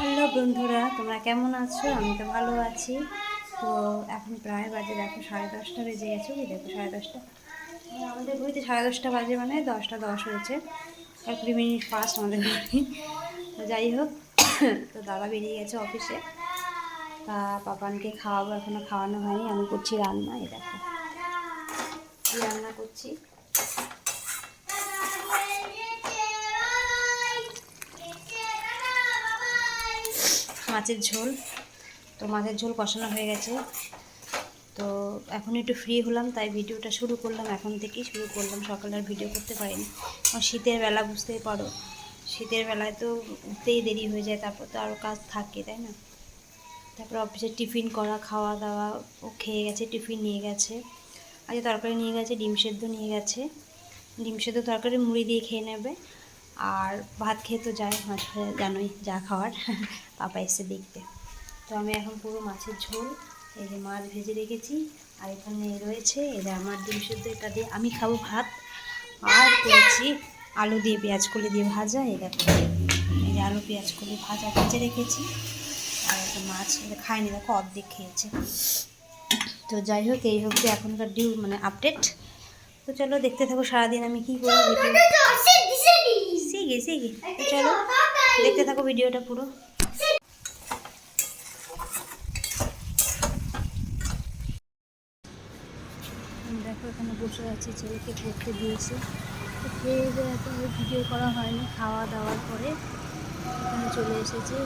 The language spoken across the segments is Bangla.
হ্যালো বন্ধুরা, তোমরা কেমন আছো? আমি তো ভালো আছি। তো এখন প্রায় বাজে, দেখো সাড়ে দশটা বেজে গেছে। ওই দেখো সাড়ে দশটা। আমাদের ঘড়িতে সাড়ে দশটা বাজে মানে দশটা দশ হয়েছে। আর কুড়ি মিনিট ফার্স্ট আমাদের ঘড়ি। তো যাই হোক, তো দাদা বেরিয়ে গেছে অফিসে তা পাপানকে খাওয়াবো এখনও খাওয়ানো হয়নি। আমি করছি রান্না, এই দেখো। রান্না করছি? মাছের ঝোল। তো মাছের ঝোল কষানো হয়ে গেছে। তো এখন একটু ফ্রি হলাম, তাই ভিডিওটা শুরু করলাম। এখন থেকেই শুরু করলাম। সকালে আর ভিডিও করতে পারিনি। কারণ শীতের বেলা বুঝতেই পারো। শীতের বেলায় তো উঠতেই দেরি হয়ে যায়। তারপর তো আরও কাজ থাকে, তাই না? তারপর অফিসে টিফিন করা, খাওয়া দাওয়া, ও খেয়ে গেছে টিফিন নিয়ে গেছে। আজকে তরকারি নিয়ে গেছে, ডিম সেদ্ধ নিয়ে গেছে। ডিম সেদ্ধ তরকারি মুড়ি দিয়ে খেয়ে নেবে। আর ভাত খেয়ে তো যায় মাছ ভাজা জানোই যা খাওয়ার। পাপা এসে দেখতে তো আমি এখন পুরো মাছের ঝোল, এই যে মাছ ভেজে রেখেছি, আর এখানে রয়েছে যে আমার ডিম সেদ্ধ, এটা দিয়ে আমি খাব ভাত। আর করেছি আলু দিয়ে পেঁয়াজ কলি দিয়ে ভাজা, এই দেখো। এই যে আলু পেঁয়াজ কলি ভাজা ভেজে রেখেছি। আর একটা মাছ, এটা খায়নি দেখো অর্ধেক খেয়েছে। তো যাই হোক, এই যে এখনকার ডিউ মানে আপডেট তো চলো দেখতে থাকো সারাদিন আমি কী করি ভিডিও সিগে সিগে চলো দেখতে থাকো ভিডিওটা পুরো। দেখো এখানে বসে আছি ছেলেকে পড়তে দিয়েছে। খেয়ে এত ভিডিও করা হয়নি খাওয়া দাওয়ার পরে এখানে চলে এসেছে।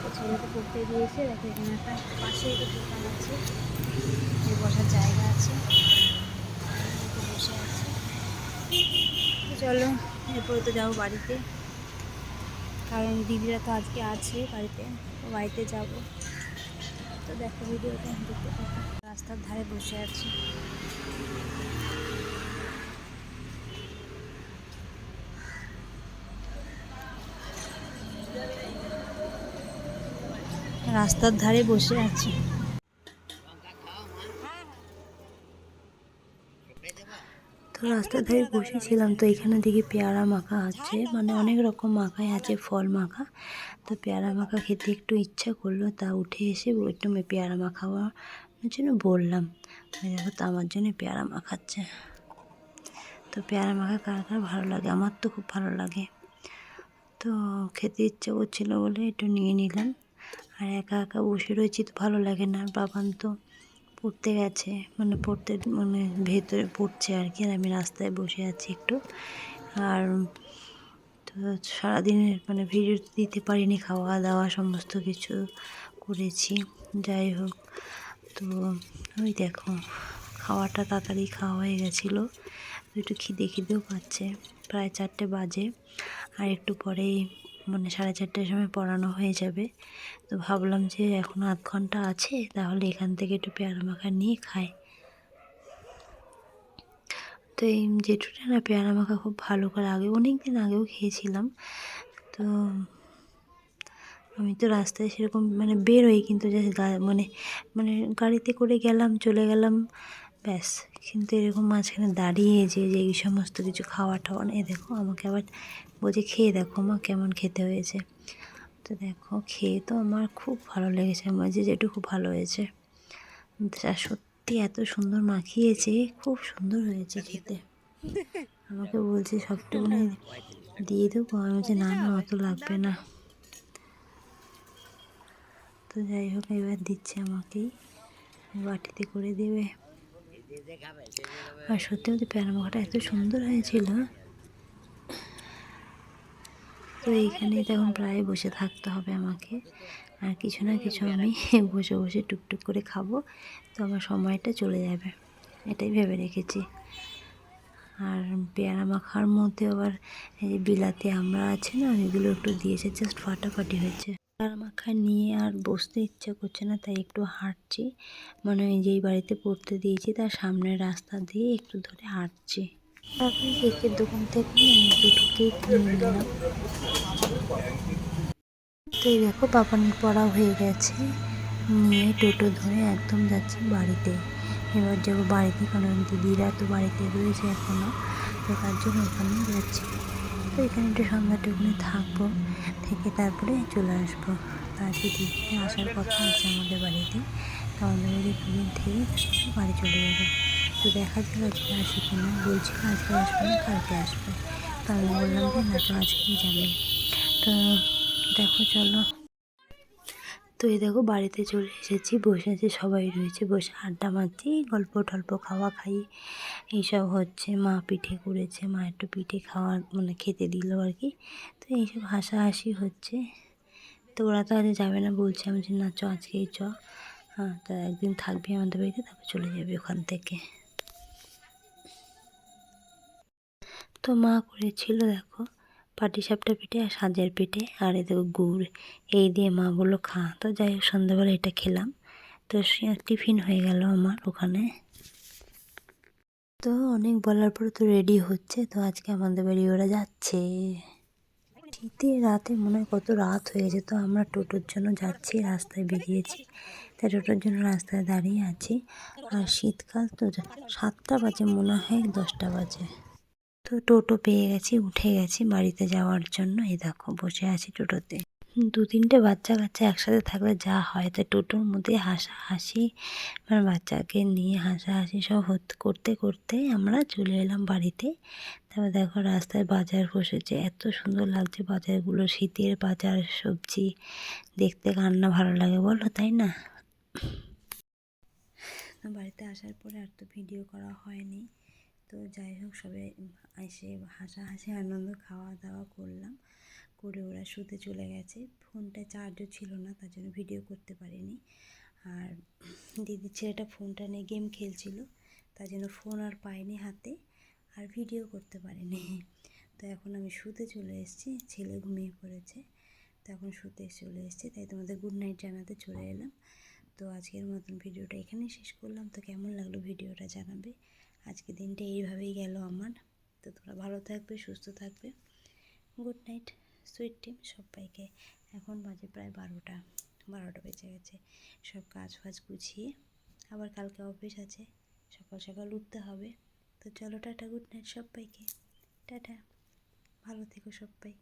তো ছেলেকে পড়তে দিয়েছে দেখো এখানে একটা পাশে একটা দোকান আছে যে বসার জায়গা আছে। বসে আছে। চলো এরপরে তো যাব বাড়িতে। কারণ দিদিরা তো আজকে আছে বাড়িতে বাড়িতে যাব। তো দেখো ভিডিওটা দেখতে থাকো। রাস্তার ধারে বসে আছি। রাস্তার ধারে বসে আছি। তো রাস্তার ধারে বসেছিলাম তো এখানে দেখি পেয়ারা মাখা আছে। মানে অনেক রকম মাখাই আছে, ফল মাখা। তো পেয়ারা মাখা খেতে একটু ইচ্ছা করল, তা উঠে এসে একটু পেয়ারা মাখাবার জন্য বললাম। দেখো তো আমার জন্য পেয়ারা মাখাচ্ছে। তো পেয়ারা মাখা কার কার ভালো লাগে? আমার তো খুব ভালো লাগে। তো খেতে ইচ্ছা করছিল বলে একটু নিয়ে নিলাম। আর একা একা বসে রয়েছি তো ভালো লাগে না। বাবান তো পড়তে গেছে মানে পড়তে মানে ভেতরে পড়ছে আর কি, আর আমি রাস্তায় বসে আছি একটু। আর তো সারাদিনের মানে ভিডিও দিতে পারিনি খাওয়া দাওয়া সমস্ত কিছু করেছি, যাই হোক। তো ওই দেখো, খাওয়াটা তাড়াতাড়ি খাওয়া হয়ে গেছিল একটু খিদে খিদেও পাচ্ছে। প্রায় চারটে বাজে, আর একটু পরেই মানে সাড়ে চারটের সময় পড়ানো হয়ে যাবে। তো ভাবলাম যে এখন আধ ঘণ্টা আছে, তাহলে এখান থেকে একটু পেয়ারা মাখা নিয়ে খাই। তো এই জেঠুটা না পেয়ারা মাখা খুব ভালো করে আগে অনেক দিন আগেও খেয়েছিলাম। তো আমি তো রাস্তায় সেরকম মানে বেরোই, কিন্তু জাস্ট মানে মানে গাড়িতে করে গেলাম, চলে গেলাম, ব্যাস। কিন্তু এরকম মাঝখানে দাঁড়িয়ে যে যে এই সমস্ত কিছু খাওয়া টাওয়া এ দেখো আমাকে আবার বলছে, খেয়ে দেখো মা কেমন খেতে হয়েছে। তো দেখো, খেয়ে তো আমার খুব ভালো লেগেছে, আমার যে যেটুকু ভালো হয়েছে। আর সত্যি এত সুন্দর মাখিয়েছে, খুব সুন্দর হয়েছে খেতে। আমাকে বলছে, সবটুকুনি দিয়ে দেবো। আমি বলছি, না না, অত লাগবে না। তো যাই হোক, এবার দিচ্ছে আমাকেই, বাটিতে করে দেবে। আর সত্যি বলতে প্যারা মাখাটা এত সুন্দর হয়েছিল। তো এইখানে তখন প্রায় বসে থাকতে হবে আমাকে। আর কিছু না কিছু আমি বসে বসে টুকটুক করে খাব। তো আমার সময়টা চলে যাবে, এটাই ভেবে রেখেছি। আর পেয়ারা মাখার মধ্যে আবার এই যে বিলাতি আমরা আছে না এগুলো একটু দিয়েছে জাস্ট ফাটাফাটি হয়েছে। পেয়ারা মাখা নিয়ে আর বসতে ইচ্ছা করছে না, তাই একটু হাঁটছি। মানে ওই যেই বাড়িতে পড়তে দিয়েছি, তার সামনের রাস্তা দিয়ে একটু ধরে হাঁটছি। তারপরে কেকের দোকান থেকে দুটো কেক নিয়ে নিলাম। তো এই দেখো পাপানির পড়া হয়ে গেছে। নিয়ে টোটো ধরে একদম যাচ্ছি বাড়িতে। এবার যাব বাড়িতে, কারণ দিদিরা তো বাড়িতে রয়েছে এখনও তো তার জন্য ওখানেই যাচ্ছি। তো এখানে একটু সন্ধ্যাটুকুনি থাকব, থেকে তারপরে চলে আসব। আর যদি আসার কথা আছে আমাদের বাড়িতে, তো আমাদের বাড়ি দুদিন থেকে বাড়ি চলে যাবে। তো দেখা যাক আজকে আসে কিনা বলছিল আজকে আসবে না, কালকে আসবে। তো আমি বললাম যে না, তো আজকেই যাবে। তো দেখো, চলো। তো এই দেখো বাড়িতে চলে এসেছি, বসে আছি, সবাই রয়েছে, বসে আড্ডা মারছি, গল্প টল্প, খাওয়া খাই, এইসব হচ্ছে, মা পিঠে করেছে, মা একটু পিঠে খাওয়ার মানে খেতে দিল আর কি, তো এইসব হাসাহাসি হচ্ছে, তো ওরা তো আজ যাবে না বলছে, আমি যে না, চ, আজকেই চ। হ্যাঁ তো একদিন থাকবি আমাদের বাড়িতে, তারপর চলে যাবে ওখান থেকে। তো মা করেছিল, দেখো পাটিসাপটা পিঠে আর সাজের পিঠে আর এ দেখো গুড়, এই দিয়ে মা বলল, খা। তো যাই হোক, সন্ধ্যাবেলা এটা খেলাম। তো টিফিন হয়ে গেল আমার ওখানে। তো অনেক বলার পরে তো রেডি হচ্ছে, তো আজকে আমাদের বাড়ি ওরা যাচ্ছে। শীতে রাতে মনে হয় কত রাত হয়ে গেছে, তো আমরা টোটোর জন্য যাচ্ছি, রাস্তায় বেরিয়েছি। তাই টোটোর জন্য রাস্তায় দাঁড়িয়ে আছি। আর শীতকাল তো সাতটা বাজে, মনে হয় দশটা বাজে। তো টোটো পেয়ে গেছি, উঠে গেছি বাড়িতে যাওয়ার জন্য। এই দেখো, বসে আছি টোটোতে। দু তিনটে বাচ্চা কাচ্চা একসাথে থাকলে যা হয় তাই টোটোর মধ্যে হাসাহাসি মানে বাচ্চাকে নিয়ে হাসাহাসি সব হত- করতে করতে আমরা চলে এলাম বাড়িতে। তারপর দেখো রাস্তায় বাজার বসেছে, এত সুন্দর লাগছে বাজারগুলো, শীতের বাজার, সবজি, দেখতে কান্না ভালো লাগে বলো, তাই না? বাড়িতে আসার পরে আর তো ভিডিও করা হয়নি। তো যাই হোক সবাই এসে হাসাহাসি আনন্দ খাওয়া দাওয়া করলাম। করে ওরা শুতে চলে গেছে। ফোনটা চার্জও ছিল না, তার জন্য ভিডিও করতে পারিনি। আর দিদির ছেলেটা ফোনটা নিয়ে গেম খেলছিল, তার জন্য ফোন আর পাইনি হাতে, আর ভিডিও করতে পারিনি। তো এখন আমি শুতে চলে এসেছি, ছেলে ঘুমিয়ে পড়েছে। তো এখন শুতে চলে এসেছি, তাই তোমাদের গুড নাইট জানাতে চলে এলাম। তো আজকের মতন ভিডিওটা এখানেই শেষ করলাম। তো কেমন লাগল ভিডিওটা জানাবে? আজকে দিনটা এইভাবেই গেল আমার। তো তোমরা ভালো থাকবে, সুস্থ থাকবে। গুড নাইট সুইট টিম সবাইকে। এখন বাজে প্রায় বারোটা বারোটা বেজে গেছে। সব কাজ ফাজ গুছিয়ে আবার কালকে অফিস আছে, সকাল সকাল উঠতে হবে। তো চলো টাটা গুড নাইট সবাইকে। টাটা। ভালো থেকো সবাই।